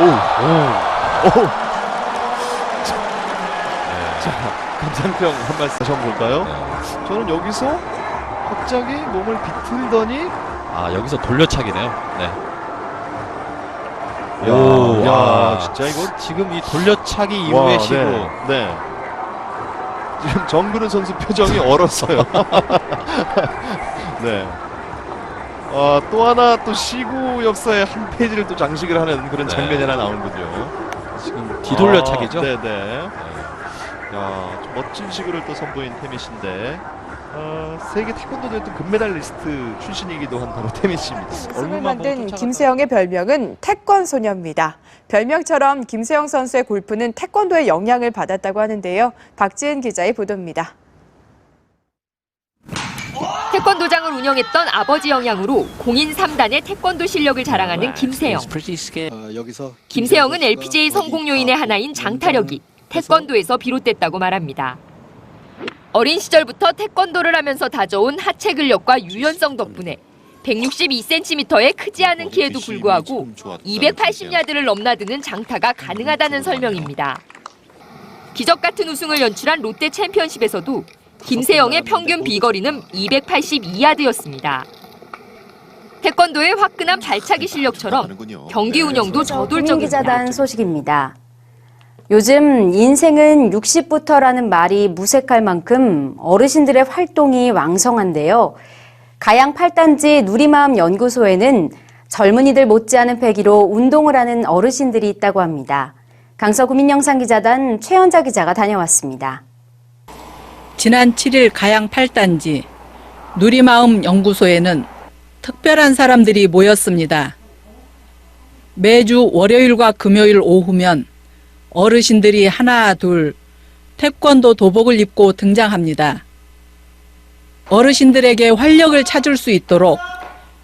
오, 오, 오. 자, 감상평 한 말씀 다시 한번 볼까요? 네. 저는 여기서 갑자기 몸을 비틀더니 아 여기서 돌려차기네요. 네. 야, 오, 야, 아. 진짜 이거 지금 이 돌려차기 와, 이후의 시도. 네, 네. 지금 정근우 선수 표정이 얼었어요. 네. 아, 또 하나 또 시구 역사의 한 페이지를 또 장식을 하는 그런 네. 장면이 하나 나오는군요. 지금 뒤돌려차기죠. 아, 네네. 야, 좀 멋진 시구를 또 선보인 태미 씨인데 어, 세계 태권도 대회 금메달리스트 출신이기도 한 바로 태미 씨입니다. 승을 얼굴만 만든 김세영의 별명은 태권 소녀입니다. 별명처럼 김세영 선수의 골프는 태권도의 영향을 받았다고 하는데요. 박지은 기자의 보도입니다. 태권도장을 운영했던 아버지 영향으로 공인 3단의 태권도 실력을 자랑하는 김세영. 어, 김세영은 LPGA 성공 요인의 하나인 장타력이 태권도에서 비롯됐다고 말합니다. 어린 시절부터 태권도를 하면서 다져온 하체 근력과 유연성 덕분에 162cm의 크지 않은 키에도 불구하고 280야드를 넘나드는 장타가 가능하다는 설명입니다. 기적 같은 우승을 연출한 롯데 챔피언십에서도 김세영의 평균 비거리는 282야드였습니다. 태권도의 화끈한 발차기 실력처럼 경기 운영도 국민 저돌적입니다. 기자단 소식입니다. 요즘 인생은 60부터라는 말이 무색할 만큼 어르신들의 활동이 왕성한데요. 가양 8단지 누리마음 연구소에는 젊은이들 못지않은 패기로 운동을 하는 어르신들이 있다고 합니다. 강서구 민영상기자단 최연자 기자가 다녀왔습니다. 지난 7일 가양 8단지 누리마음 연구소에는 특별한 사람들이 모였습니다. 매주 월요일과 금요일 오후면 어르신들이 하나 둘 태권도 도복을 입고 등장합니다. 어르신들에게 활력을 찾을 수 있도록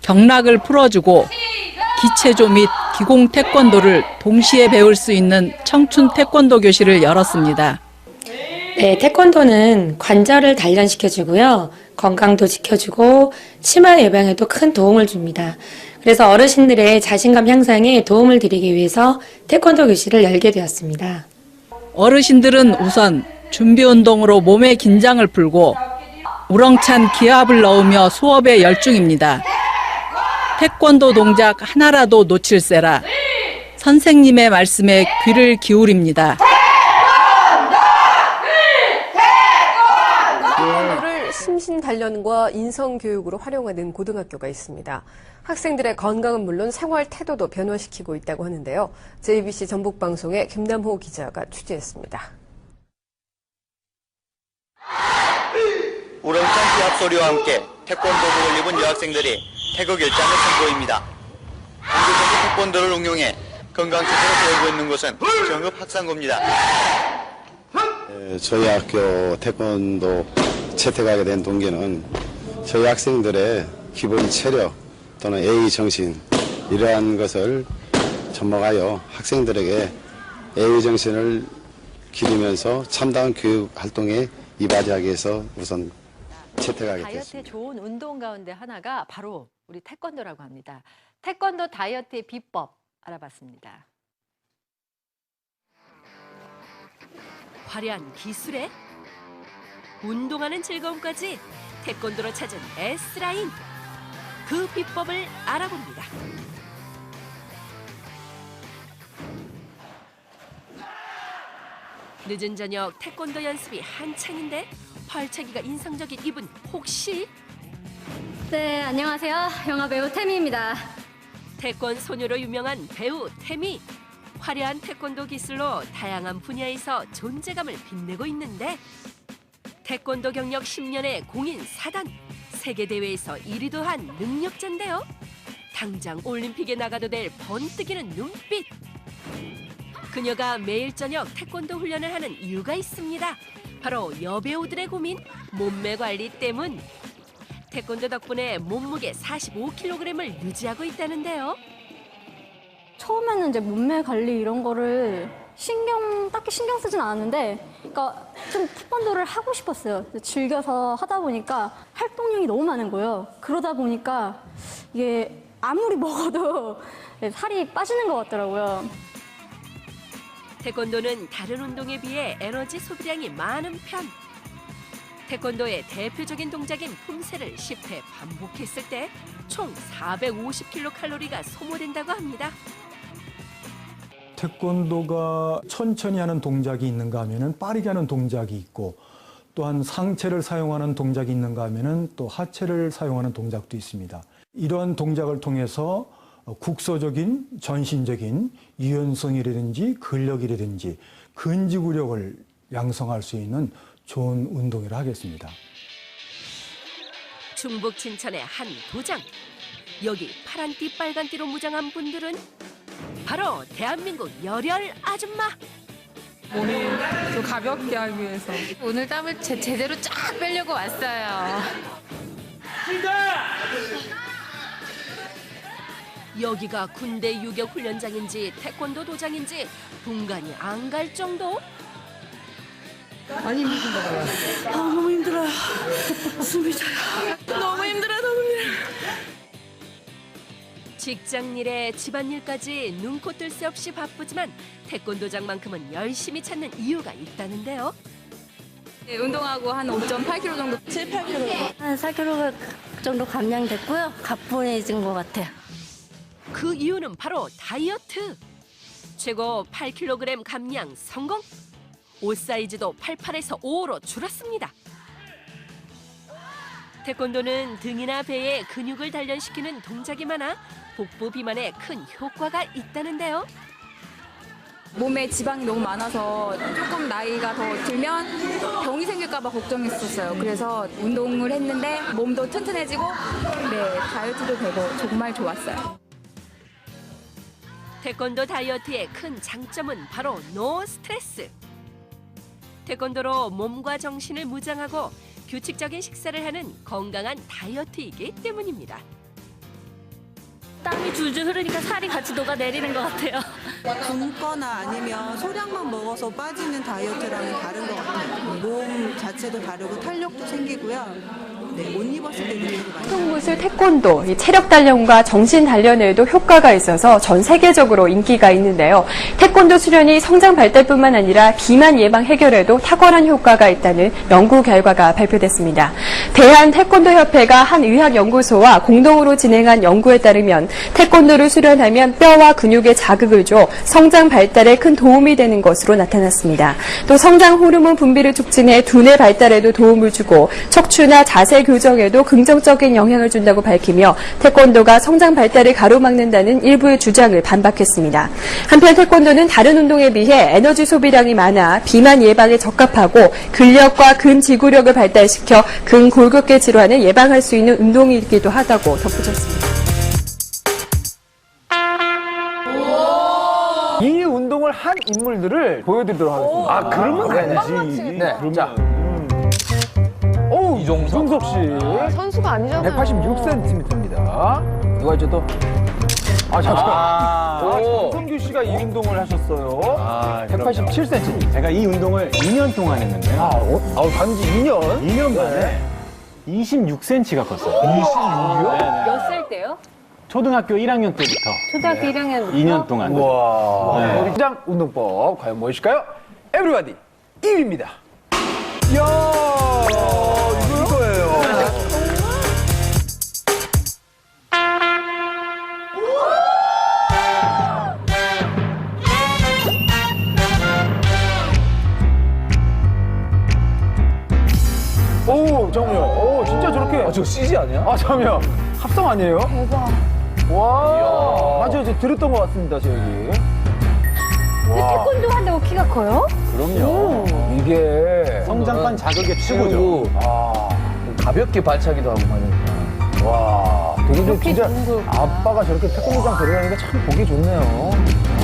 경락을 풀어주고 기체조 및 기공 태권도를 동시에 배울 수 있는 청춘 태권도 교실을 열었습니다. 네, 태권도는 관절을 단련시켜주고요. 건강도 지켜주고 치마 예방에도 큰 도움을 줍니다. 그래서 어르신들의 자신감 향상에 도움을 드리기 위해서 태권도 교실을 열게 되었습니다. 어르신들은 우선 준비 운동으로 몸의 긴장을 풀고 우렁찬 기압을 넣으며 수업에 열중입니다. 태권도 동작 하나라도 놓칠세라 선생님의 말씀에 귀를 기울입니다. 심신 단련과 인성 교육으로 활용하는 고등학교가 있습니다. 학생들의 건강은 물론 생활 태도도 변화시키고 있다고 하는데요. JBC 전북 방송의 김남호 기자가 취재했습니다. 우렁찬 기합 소리와 함께 태권도복을 입은 여학생들이 태극 일장을 선보입니다. 공교적인 태권도를 응용해 건강 체제로 배우고 있는 곳은 정읍 학상고입니다. 예, 저희 학교 태권도 채택하게 된 동기는 저희 학생들의 기본 체력 또는 A 정신 이러한 것을 접목하여 학생들에게 A 정신을 기르면서 참다운 교육 활동에 이바지하기 위해서 우선 채택하게 다이어트에 됐습니다. 좋은 운동 가운데 하나가 바로 우리 태권도라고 합니다. 태권도 다이어트의 비법 알아봤습니다. 화려한 기술에 운동하는 즐거움까지 태권도로 찾은 S라인 그 비법을 알아봅니다. 늦은 저녁 태권도 연습이 한창인데 발차기가 인상적인 이분 혹시 네, 안녕하세요. 영화 배우 태미입니다. 태권 소녀로 유명한 배우 태미 화려한 태권도 기술로 다양한 분야에서 존재감을 빛내고 있는데 태권도 경력 10년의 공인 4단 세계 대회에서 1위도 한 능력자인데요. 당장 올림픽에 나가도 될 번뜩이는 눈빛. 그녀가 매일 저녁 태권도 훈련을 하는 이유가 있습니다. 바로 여배우들의 고민 몸매 관리 때문. 태권도 덕분에 몸무게 45kg을 유지하고 있다는데요. 처음에는 이제 몸매 관리 이런 거를 신경, 딱히 신경 쓰진 않았는데, 그러니까 좀 태권도를 하고 싶었어요. 즐겨서 하다 보니까 활동량이 너무 많은 거예요. 그러다 보니까 이게 아무리 먹어도 살이 빠지는 것 같더라고요. 태권도는 다른 운동에 비해 에너지 소비량이 많은 편. 태권도의 대표적인 동작인 품새를 10회 반복했을 때 총 450kcal가 소모된다고 합니다. 태권도가 천천히 하는 동작이 있는가 하면은 빠르게 하는 동작이 있고 또한 상체를 사용하는 동작이 있는가 하면은 또 하체를 사용하는 동작도 있습니다. 이러한 동작을 통해서 국소적인 전신적인 유연성이라든지 근력이라든지 근지구력을 양성할 수 있는 좋은 운동이라 하겠습니다. 충북 진천의 한 도장. 여기 파란띠 빨간띠로 무장한 분들은 바로 대한민국 열혈 아줌마. 몸을 좀 가볍게 하기 위해서 오늘 땀을 제, 제대로 쫙 빼려고 왔어요. 여기가 군대 유격 훈련장인지 태권도 도장인지 분간이 안 갈 정도? 많이 힘드신가 봐요. 아, 너무 힘들어요. 숨이 차요. 너무 힘들어요, 너무. 직장 일에 집안일까지 눈코 뜰 새 없이 바쁘지만 태권도장만큼은 열심히 찾는 이유가 있다는데요. 네, 운동하고 한 5.8kg 정도, 7, 8kg. 한 4kg 정도 감량됐고요. 가뿐해진 것 같아요. 그 이유는 바로 다이어트. 최고 8kg 감량 성공. 옷 사이즈도 88에서 5로 줄었습니다. 태권도는 등이나 배에 근육을 단련시키는 동작이 많아 복부 비만에 큰 효과가 있다는데요. 몸에 지방이 너무 많아서 조금 나이가 더 들면 병이 생길까봐 걱정했었어요. 그래서 운동을 했는데 몸도 튼튼해지고 네 다이어트도 되고 정말 좋았어요. 태권도 다이어트의 큰 장점은 바로 노 스트레스. 태권도로 몸과 정신을 무장하고 규칙적인 식사를 하는 건강한 다이어트이기 때문입니다. 줄줄 흐르니까 살이 같이 녹아내리는 것 같아요. 굶거나 아니면 소량만 먹어서 빠지는 다이어트랑은 다른 것 같아요. 몸 자체도 다르고 탄력도 생기고요. 네, 옷 입었을 때도 되게 많이 손무술 태권도, 이 체력 단련과 정신 단련에도 효과가 있어서 전 세계적으로 인기가 있는데요. 태권도 수련이 성장 발달뿐만 아니라 비만 예방 해결에도 탁월한 효과가 있다는 연구 결과가 발표됐습니다. 대한 태권도 협회가 한 의학 연구소와 공동으로 진행한 연구에 따르면 태권도를 수련하면 뼈와 근육에 자극을 줘 성장 발달에 큰 도움이 되는 것으로 나타났습니다. 또 성장 호르몬 분비를 촉진해 두뇌 발달에도 도움을 주고 척추나 자세 교정에도 긍정적인 영향을 준다고 밝히며 태권도가 성장 발달을 가로막는다는 일부의 주장을 반박했습니다. 한편 태권도는 다른 운동에 비해 에너지 소비량이 많아 비만 예방에 적합하고 근력과 근지구력을 발달시켜 근골격계 질환을 예방할 수 있는 운동이기도 하다고 덧붙였습니다. 이 운동을 한 인물들을 보여드리도록 하겠습니다. 아, 그러면 아니지. 네, 자. 오, 이종석 씨. 선수가 아니잖아요. 186cm입니다. 누가 있죠 또? 아, 잠깐. 아, 정성규 씨가 이 운동을 하셨어요. 아, 187cm. 제가 이 운동을 2년 동안 했는데요. 아, 어, 아, 단지 2년? 2년 만에 네. 26cm가 컸어요. 26이요? 몇 살 때요? 초등학교 1학년 때부터 초등학교 1학년 2년 동안. 와. 네. 우리 시장 운동법 과연 무엇일까요? 에브리바디 1위입니다. 이야, 오, 잠깐만요. 오, 진짜 저렇게. 아, 저 CG 아니야? 아, 잠깐만요. 합성 아니에요? 대박. 와. 맞아요. 저 들었던 것 같습니다, 저 여기. 와. 태권도 한다고 키가 커요? 그럼요. 이게 성장판 자극의 최고죠. 아, 가볍게 발차기도 하고 하니까. 와, 되게 좀 진짜 아빠가 저렇게 태권도장 데려가니까 참 보기 좋네요.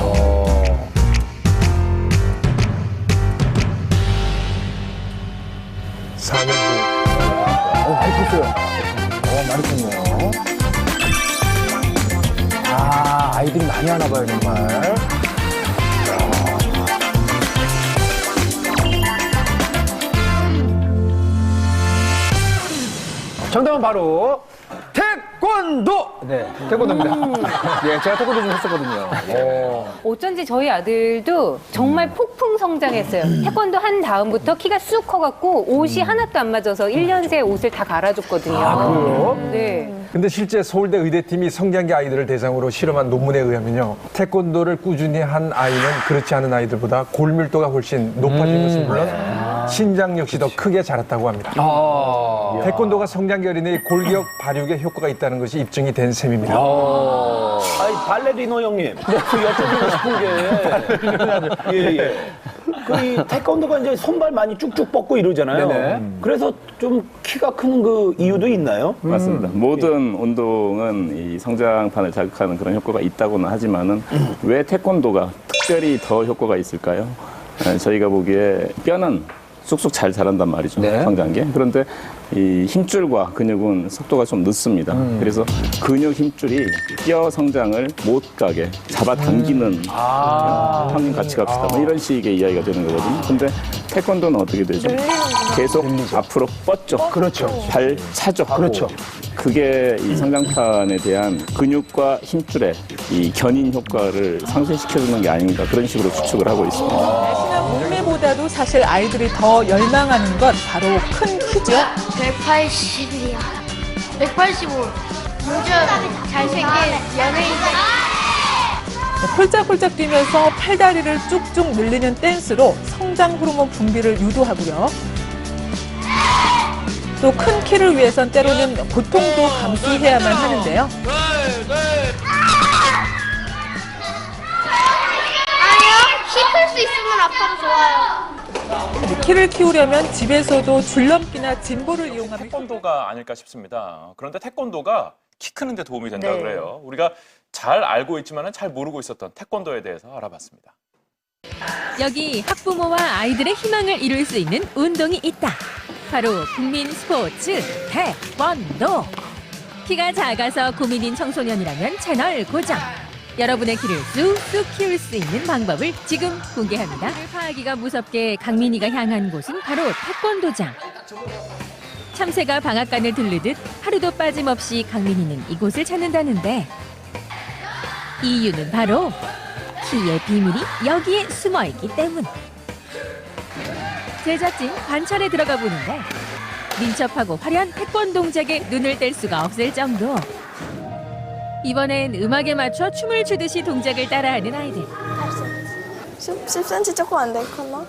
어. 사년 뒤. 어, 많이 컸어요. 어, 많이 컸네요. 아, 아이들이 많이 하나 봐요, 정말. 정답은 바로 태권! 태권도! 네, 태권도입니다. 예, 제가 태권도 좀 했었거든요. 오. 어쩐지 저희 아들도 정말 폭풍 성장했어요. 태권도 한 다음부터 키가 쑥 커갖고 옷이 하나도 안 맞아서 1년 새 옷을 다 갈아줬거든요. 아, 그래요? 네. 근데 실제 서울대 의대팀이 성장기 아이들을 대상으로 실험한 논문에 의하면요. 태권도를 꾸준히 한 아이는 그렇지 않은 아이들보다 골밀도가 훨씬 높아진 것은 물론 신장 역시 더 크게 자랐다고 합니다. 아. 태권도가 어린이의 골격 발육에 효과가 있다는 것이 입증이 된 셈입니다. 아니 발레리노 형님, 그 여쭤보고 싶은 게, 예, 예. 그이 태권도가 이제 손발 많이 쭉쭉 뻗고 이러잖아요. 네네. 그래서 좀 키가 크는 그 이유도 있나요? 맞습니다. 모든 운동은 이 성장판을 자극하는 그런 효과가 있다고는 하지만은 왜 태권도가 특별히 더 효과가 있을까요? 에, 저희가 보기에 뼈는 쑥쑥 잘 자란단 말이죠. 성장기에. 그런데 이 힘줄과 근육은 속도가 좀 늦습니다. 그래서 근육 힘줄이 뼈 성장을 못 가게 잡아당기는 평균 가치가 비슷하다. 뭐 이런 식의 이야기가 되는 거거든요. 근데 태권도는 어떻게 되죠? 계속 앞으로 뻗죠. 그렇죠. 발 차죠. 그렇죠. 그게 이 성장판에 대한 근육과 힘줄의 이 견인 효과를 상쇄시켜주는 게 아닌가 그런 식으로 추측을 하고 있습니다. 날씬한 몸매 보다도 사실 아이들이 더 열망하는 건 바로 큰 키죠. 180이야. 185. 요즘 잘생긴 연예인들. 폴짝폴짝 뛰면서 팔다리를 쭉쭉 늘리는 댄스로 성장 호르몬 분비를 유도하고요. 또 큰 키를 위해선 때로는 고통도 감수해야만 하는데요. 아빠도 좋아요. 키를 키우려면 집에서도 줄넘기나 짐볼을 이용하면 태권도가 아닐까 싶습니다. 그런데 태권도가 키 크는 데 도움이 된다 네. 그래요. 우리가 잘 알고 있지만 잘 모르고 있었던 태권도에 대해서 알아봤습니다. 여기 학부모와 아이들의 희망을 이룰 수 있는 운동이 있다. 바로 국민 스포츠 태권도. 키가 작아서 고민인 청소년이라면 채널 고정. 여러분의 키를 쑥쑥 키울 수 있는 방법을 지금 공개합니다. 파하기가 무섭게 강민이가 향한 곳은 바로 태권도장. 참새가 방앗간을 들르듯 하루도 빠짐없이 강민이는 이곳을 찾는다는데 이유는 바로 키의 비밀이 여기에 숨어 있기 때문. 제작진 관찰에 들어가 보는데 민첩하고 화려한 태권 동작에 눈을 뗄 수가 없을 정도. 이번엔 음악에 맞춰 춤을 추듯이 동작을 따라하는 아이들. 10, 10cm 조금 안될 컸나?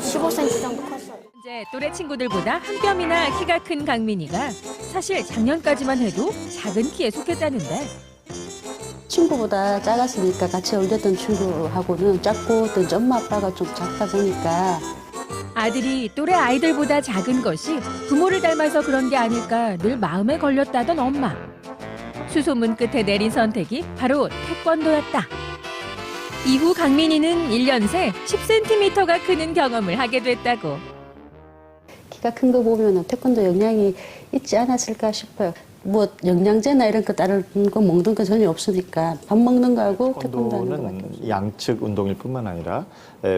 15cm 정도 컸어요. 현재 또래 친구들보다 한 뼘이나 키가 큰 강민이가 사실 작년까지만 해도 작은 키에 속했다는데 친구보다 작았으니까 같이 어울렸던 친구하고는 작고 또 엄마 아빠가 좀 작다 보니까 아들이 또래 아이들보다 작은 것이 부모를 닮아서 그런 게 아닐까 늘 마음에 걸렸다던 엄마. 수소문 끝에 내린 선택이 바로 태권도였다. 이후 강민이는 1년 새 10cm가 크는 경험을 하게 됐다고. 키가 큰 거 보면 태권도 영향이 있지 않았을까 싶어요. 뭐 영양제나 이런 거 다른 거 먹는 거 전혀 없으니까 밥 먹는 거하고 태권도 하는 거밖에 태권도는 양측 운동일 뿐만 아니라 에,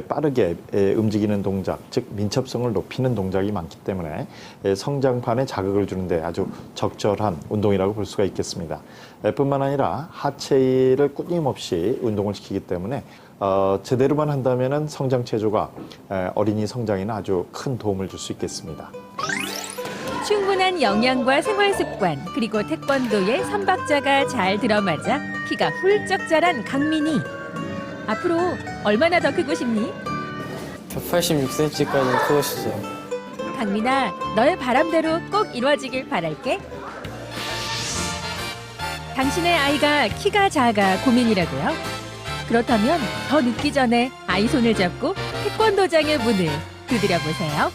빠르게 에, 움직이는 동작, 즉 민첩성을 높이는 동작이 많기 때문에 에, 성장판에 자극을 주는데 아주 적절한 운동이라고 볼 수가 있겠습니다. 에, 뿐만 아니라 하체를 끊임없이 운동을 시키기 때문에 어, 제대로만 한다면 성장 체조가 에, 어린이 성장에는 아주 큰 도움을 줄 수 있겠습니다. 충분한 영양과 생활 습관 그리고 태권도의 삼박자가 잘 들어맞아 키가 훌쩍 자란 강민이. 앞으로 얼마나 더 크고 싶니? 186cm까지 크고 싶어요. 강민아, 너의 바람대로 꼭 이루어지길 바랄게. 당신의 아이가 키가 작아 고민이라고요? 그렇다면 더 늦기 전에 아이 손을 잡고 태권도장의 문을 두드려 보세요.